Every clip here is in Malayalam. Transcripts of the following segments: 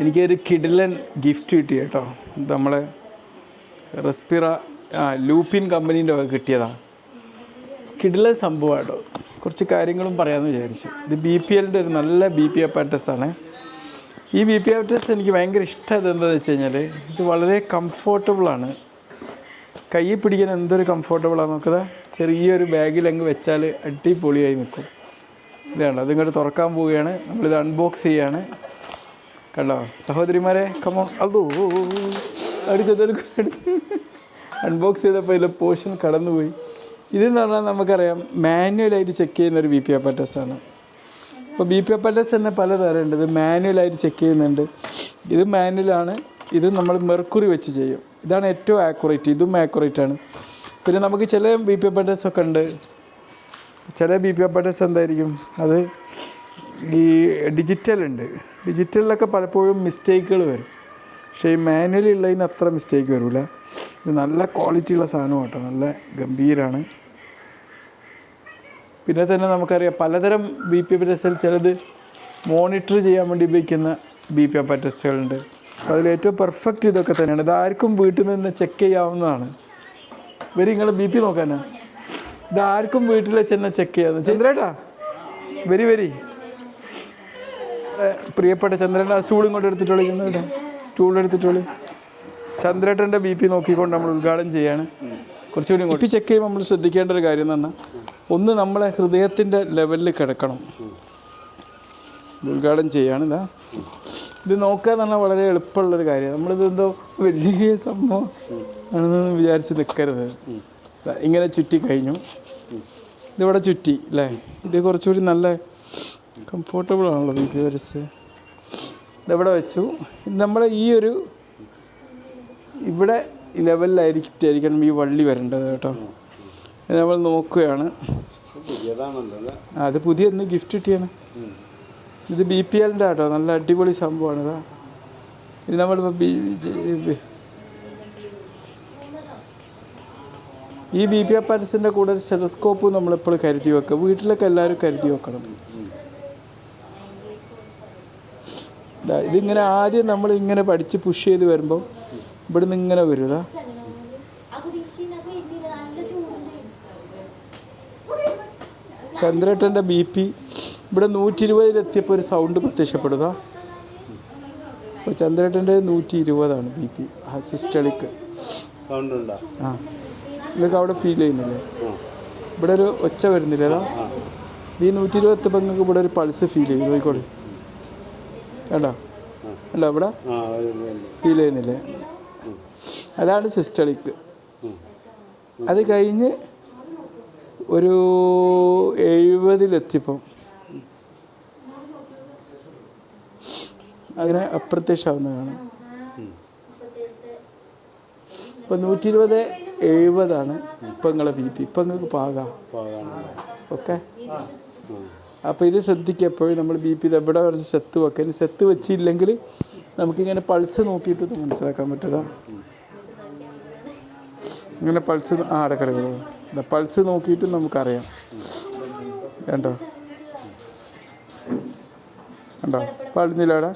എനിക്കൊരു കിഡിലൻ ഗിഫ്റ്റ് കിട്ടി കേട്ടോ. നമ്മളെ റെസ്പിറ ലൂപ്പിൻ കമ്പനീന്റെ ഒക്കെ കിട്ടിയതാണ് കിഡിലൻ സംഭവം കേട്ടോ. കുറച്ച് കാര്യങ്ങളും പറയാമെന്ന് വിചാരിച്ചു. ഇത് ബി പി എല്ലിന്റെ ഒരു നല്ല ബി പി ആണ്. ഈ ബി പി അപ്പാറ്റസ് എനിക്ക് ഭയങ്കര ഇഷ്ടമായത് എന്താണെന്ന് വെച്ച് കഴിഞ്ഞാൽ ഇത് വളരെ കംഫോർട്ടബിളാണ് കൈ പിടിക്കാൻ എന്തൊരു കംഫോർട്ടബിളാണ് നോക്കുക ചെറിയൊരു ബാഗിൽ അങ്ങ് വെച്ചാൽ അടിപൊളിയായി നിൽക്കും ഇതാണ് അതിങ്ങോട്ട് തുറക്കാൻ പോവുകയാണ്. നമ്മളിത് അൺബോക്സ് ചെയ്യാണ്. കണ്ടോ? സഹോദരിമാരെ കമോ അതോ അടുക്കത്തൊരു അൺബോക്സ് ചെയ്തപ്പോൾ ഇതിലെ പോർഷൻ കടന്നുപോയി. ഇതെന്ന് പറഞ്ഞാൽ നമുക്കറിയാം മാനുവലായിട്ട് ചെക്ക് ചെയ്യുന്ന ഒരു ബി പി അപ്പാറ്റസ് ആണ്. അപ്പോൾ ബി പി അപ്പാറ്റസ് തന്നെ പലതരമുണ്ട്. ഇത് മാനുവലായിട്ട് ചെക്ക് ചെയ്യുന്നുണ്ട്. ഇത് മാനുവലാണ് ഇത് നമ്മൾ മെർക്കുറി വെച്ച് ചെയ്യും. ഇതാണ് ഏറ്റവും ആക്യുറേറ്റ് ഇതും ആക്യുറേറ്റ് ആണ്. പിന്നെ നമുക്ക് ചില ബി പി അപ്പാറ്റസ് ഒക്കെ ഉണ്ട്. ചില ബി പി അപ്പാറ്റസ് എന്തായിരിക്കും? അത് ഈ ഡിജിറ്റൽ ഉണ്ട്. ഡിജിറ്റലിലൊക്കെ പലപ്പോഴും മിസ്റ്റേക്കുകൾ വരും. പക്ഷേ ഈ മാനുവലി ഉള്ളതിന് അത്ര മിസ്റ്റേക്ക് വരില്ല ഇത് നല്ല ക്വാളിറ്റിയുള്ള സാധനം കേട്ടോ. നല്ല ഗംഭീരമാണ് പിന്നെ തന്നെ നമുക്കറിയാം പലതരം ബി പി ടെസ്റ്റുകൾ ചിലത് മോണിറ്റർ ചെയ്യാൻ വേണ്ടി ഉപയോഗിക്കുന്ന ബി പി അപ്പാറ്റസുകളുണ്ട് അപ്പോൾ അതിലേറ്റവും പെർഫെക്റ്റ് ഇതൊക്കെ തന്നെയാണ്. ഇതാർക്കും വീട്ടിൽ നിന്ന് ചെക്ക് ചെയ്യാവുന്നതാണ്. ഇവർ നിങ്ങൾ ബി പി നോക്കാനാ ഇതാർക്കും വീട്ടിൽ ചെന്ന് ചെക്ക് ചെയ്യാവുന്ന ചന്ദ്രേട്ടാ വെരി വരി. പ്രിയപ്പെട്ട ആ സ്റ്റൂളും കൊണ്ട് എടുത്തിട്ടോളി ചന്ദ്രേട്ടാ സ്റ്റൂൾ എടുത്തിട്ടോളി ചന്ദ്രേട്ടന്റെ ബി പി നോക്കിക്കൊണ്ട് നമ്മൾ ഉദ്ഘാടനം ചെയ്യാണ്. കുറച്ചുകൂടി ബി പി ചെക്ക് ചെയ്യുമ്പോൾ നമ്മൾ ശ്രദ്ധിക്കേണ്ട ഒരു കാര്യം എന്ന് ഒന്ന് നമ്മളെ ഹൃദയത്തിന്റെ ലെവലിൽ കിടക്കണം. ഉദ്ഘാടനം ചെയ്യാണ്. ഇതാ. ഇത് നോക്കുക എന്ന് പറഞ്ഞാൽ വളരെ എളുപ്പമുള്ളൊരു കാര്യമാണ് നമ്മളിത് എന്തോ വലിയ സംഭവം ആണെന്ന് വിചാരിച്ച് നിൽക്കരുത്. ഇങ്ങനെ ചുറ്റി കഴിഞ്ഞു. ഇതിവിടെ ചുറ്റി അല്ലേ? ഇത് കുറച്ചുകൂടി നല്ല കംഫോർട്ടബിൾ ആണല്ലോ വരസ് ഇതെവിടെ വെച്ചു? നമ്മുടെ ഈ ഒരു ഇവിടെ ലെവലിലായിരിക്കും ഈ വള്ളി വരേണ്ടത് കേട്ടോ. നമ്മൾ നോക്കുകയാണ്. അത് പുതിയ ഇന്ന് ഗിഫ്റ്റ് കിട്ടിയാണ്. ഇത് ബി പി എല്ലിന്റെ കേട്ടോ നല്ല അടിപൊളി സംഭവമാണ് ഇതാ. ഇത് നമ്മളിപ്പോൾ ബി ഈ ബി പി അപ്പാരസിന്റെ കൂടെ ഒരു സ്റ്റെതസ്കോപ്പ് നമ്മളെപ്പോഴും കരുതി വെക്കുക. വീട്ടിലൊക്കെ എല്ലാവരും കരുതി വെക്കണം. ഇതിങ്ങനെ ആദ്യം നമ്മൾ ഇങ്ങനെ പഠിച്ച് പുഷ് ചെയ്ത് വരുമ്പോൾ ഇവിടെ നിന്ന് ഇങ്ങനെ വരും ചന്ദ്രട്ടന്റെ ബി പി ഇവിടെ നൂറ്റി ഇരുപതിലെത്തിയപ്പോൾ ഒരു സൗണ്ട് പ്രത്യക്ഷപ്പെടുക അപ്പോൾ ചന്ദ്രേട്ടന്റെ നൂറ്റി ഇരുപതാണ് ബി പി ആ സിസ്റ്റളിക്ക് ആ. നിങ്ങൾക്ക് അവിടെ ഫീൽ ചെയ്യുന്നില്ലേ? ഇവിടെ ഒരു ഒച്ച വരുന്നില്ലേ അതാ ഈ നൂറ്റി ഇരുപത്തി നിങ്ങൾക്ക് ഇവിടെ ഒരു പൾസ് ഫീൽ ചെയ്യും. നോക്കിക്കോളൂ. വേണ്ടോ അല്ല ഇവിടെ ഫീൽ ചെയ്യുന്നില്ലേ? അതാണ് സിസ്റ്റളിക്ക്. അത് കഴിഞ്ഞ് ഒരു എഴുപതിലെത്തിയപ്പം. അങ്ങനെ അപ്രത്യക്ഷമാവുന്ന കാണാം ഇപ്പം നൂറ്റി ഇരുപത് എഴുപതാണ് ഇപ്പം നിങ്ങളെ ബി പി. ഇപ്പം നിങ്ങൾക്ക് പാകാം. ഓക്കെ? അപ്പോൾ ഇത് ശ്രദ്ധിക്കുക എപ്പോഴും നമ്മൾ ബി പി ഇത് എവിടെ വരച്ച് സെത്ത് വെക്കുക? ഇനി സെത്ത് വെച്ചില്ലെങ്കിൽ നമുക്കിങ്ങനെ പൾസ് നോക്കിയിട്ട് മനസ്സിലാക്കാൻ പറ്റുക ഇങ്ങനെ പൾസ് ആ അടക്കടക്കുക പൾസ് നോക്കിയിട്ട് നമുക്കറിയാം. കണ്ടോ? കണ്ടോ? പാടുന്നില്ല അവിടെ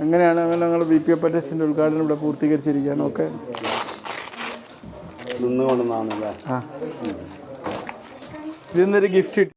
അങ്ങനെയാണ് അങ്ങനെ ഞങ്ങൾ ബി പി അപ്പറ്റസിന്റെ ഉദ്ഘാടനം ഇവിടെ പൂർത്തീകരിച്ചിരിക്കുകയാണ്? ഓക്കെ. നിന്നുകൊണ്ടെന്നാണല്ലേ ആ. ഇതിന്നൊരു ഗിഫ്റ്റ്